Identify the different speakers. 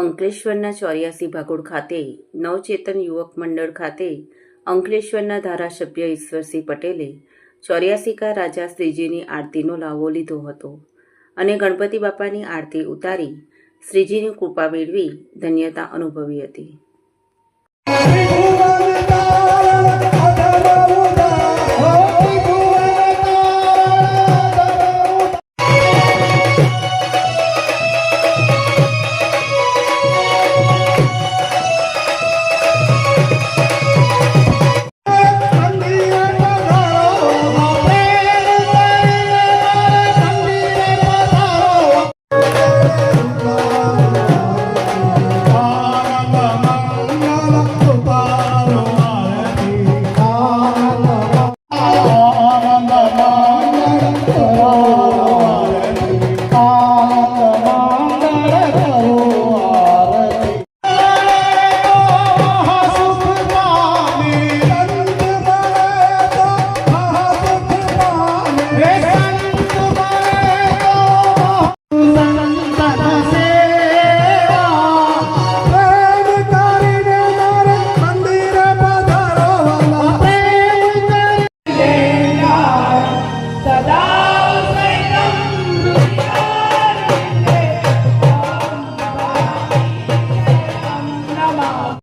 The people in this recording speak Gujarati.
Speaker 1: અંકલેશ્વરના ચોર્યાસી ભાગોળ ખાતે નવચેતન યુવક મંડળ ખાતે અંકલેશ્વરના ધારાસભ્ય ઈશ્વરસિંહ પટેલે ચોર્યાસીકા રાજા શ્રીજીની આરતીનો લાવો લીધો હતો અને ગણપતિ બાપાની આરતી ઉતારી શ્રીજીની કૃપા મેળવી ધન્યતા અનુભવી હતી. Namah Namah